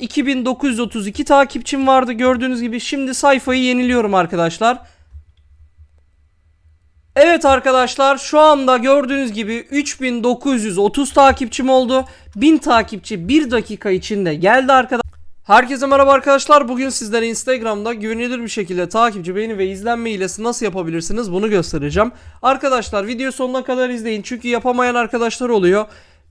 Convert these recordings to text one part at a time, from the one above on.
2932 takipçim vardı gördüğünüz gibi. Şimdi sayfayı yeniliyorum arkadaşlar. Evet arkadaşlar şu anda gördüğünüz gibi 3930 takipçim oldu. 1000 takipçi 1 dakika içinde geldi arkadaşlar. Herkese merhaba arkadaşlar. Bugün sizlere Instagram'da güvenilir bir şekilde takipçi, beğeni ve izlenme hilesi nasıl yapabilirsiniz bunu göstereceğim. Arkadaşlar video sonuna kadar izleyin çünkü yapamayan arkadaşlar oluyor.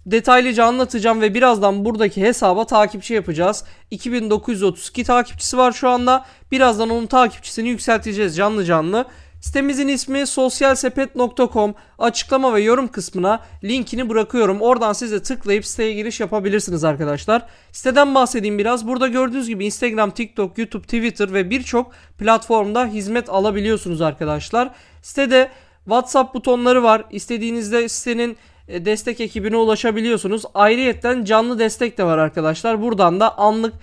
Detaylıca anlatacağım ve birazdan buradaki hesaba takipçi yapacağız. 2932 takipçisi var şu anda. Birazdan onun takipçisini yükselteceğiz canlı canlı. Sitemizin ismi sosyalsepet.com açıklama ve yorum kısmına linkini bırakıyorum. Oradan siz de tıklayıp siteye giriş yapabilirsiniz arkadaşlar. Siteden bahsedeyim biraz. Burada gördüğünüz gibi Instagram, TikTok, YouTube, Twitter ve birçok platformda hizmet alabiliyorsunuz arkadaşlar. Sitede WhatsApp butonları var. İstediğinizde sitenin destek ekibine ulaşabiliyorsunuz. Ayrıyetten canlı destek de var arkadaşlar. Buradan da anlık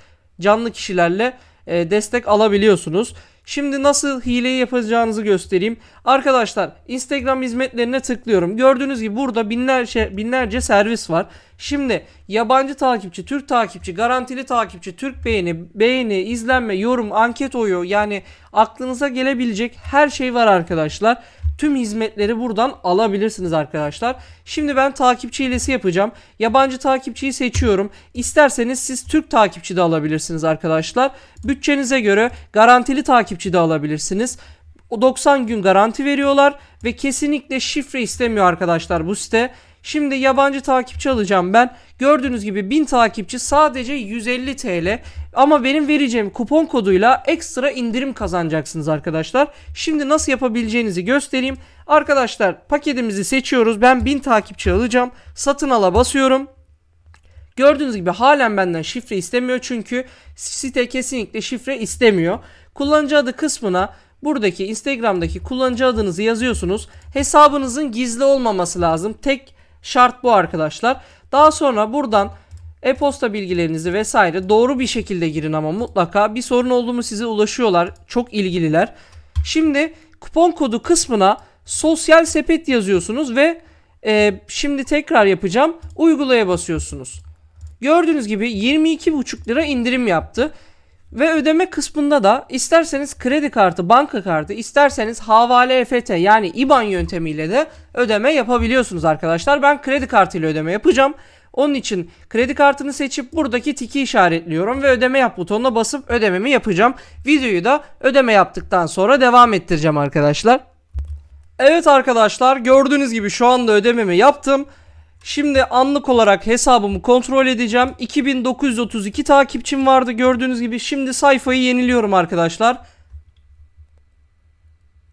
canlı kişilerle e, destek alabiliyorsunuz. Şimdi nasıl hileyi yapacağınızı göstereyim. Arkadaşlar Instagram hizmetlerine tıklıyorum. Gördüğünüz gibi burada binlerce binlerce servis var. Şimdi yabancı takipçi, Türk takipçi, garantili takipçi, Türk beğeni, beğeni, izlenme, yorum, anket oyu yani aklınıza gelebilecek her şey var arkadaşlar. Tüm hizmetleri buradan alabilirsiniz arkadaşlar. Şimdi ben takipçi hilesi yapacağım. Yabancı takipçiyi seçiyorum. İsterseniz siz Türk takipçi de alabilirsiniz arkadaşlar. Bütçenize göre garantili takipçi de alabilirsiniz. O 90 gün garanti veriyorlar ve kesinlikle şifre istemiyor arkadaşlar bu site. Şimdi yabancı takipçi alacağım ben. Gördüğünüz gibi 1000 takipçi sadece 150 TL. Ama benim vereceğim kupon koduyla ekstra indirim kazanacaksınız arkadaşlar. Şimdi nasıl yapabileceğinizi göstereyim. Arkadaşlar paketimizi seçiyoruz. Ben 1000 takipçi alacağım. Satın ala basıyorum. Gördüğünüz gibi halen benden şifre istemiyor çünkü site kesinlikle şifre istemiyor. Kullanıcı adı kısmına buradaki Instagram'daki kullanıcı adınızı yazıyorsunuz. Hesabınızın gizli olmaması lazım. Tek şart bu arkadaşlar. Daha sonra buradan e-posta bilgilerinizi vesaire doğru bir şekilde girin ama mutlaka bir sorun oldu mu size ulaşıyorlar. Çok ilgililer. Şimdi kupon kodu kısmına sosyal sepet yazıyorsunuz ve e, şimdi tekrar yapacağım. Uygulaya basıyorsunuz. Gördüğünüz gibi 22,5 lira indirim yaptı. Ve ödeme kısmında da isterseniz kredi kartı, banka kartı, isterseniz havale EFT yani IBAN yöntemiyle de ödeme yapabiliyorsunuz arkadaşlar. Ben kredi kartıyla ödeme yapacağım. Onun için kredi kartını seçip buradaki tiki işaretliyorum ve ödeme yap butonuna basıp ödememi yapacağım. Videoyu da ödeme yaptıktan sonra devam ettireceğim arkadaşlar. Evet arkadaşlar gördüğünüz gibi şu anda ödememi yaptım. Şimdi anlık olarak hesabımı kontrol edeceğim. 2932 takipçim vardı gördüğünüz gibi. Şimdi sayfayı yeniliyorum arkadaşlar.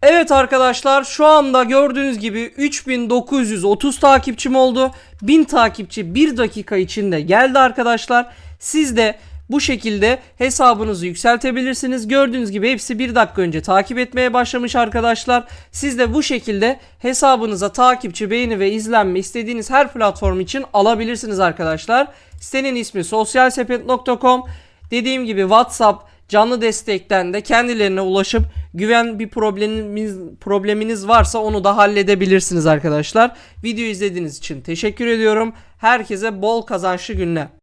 Evet arkadaşlar şu anda gördüğünüz gibi 3930 takipçim oldu. 1000 takipçi 1 dakika içinde geldi arkadaşlar. Siz de bu şekilde hesabınızı yükseltebilirsiniz. Gördüğünüz gibi hepsi bir dakika önce takip etmeye başlamış arkadaşlar. Siz de bu şekilde hesabınıza takipçi, beğeni ve izlenme istediğiniz her platform için alabilirsiniz arkadaşlar. Sitenin ismi sosyalsepet.com. Dediğim gibi WhatsApp canlı destekten de kendilerine ulaşıp güven bir probleminiz probleminiz varsa onu da halledebilirsiniz arkadaşlar. Video izlediğiniz için teşekkür ediyorum. Herkese bol kazançlı günler.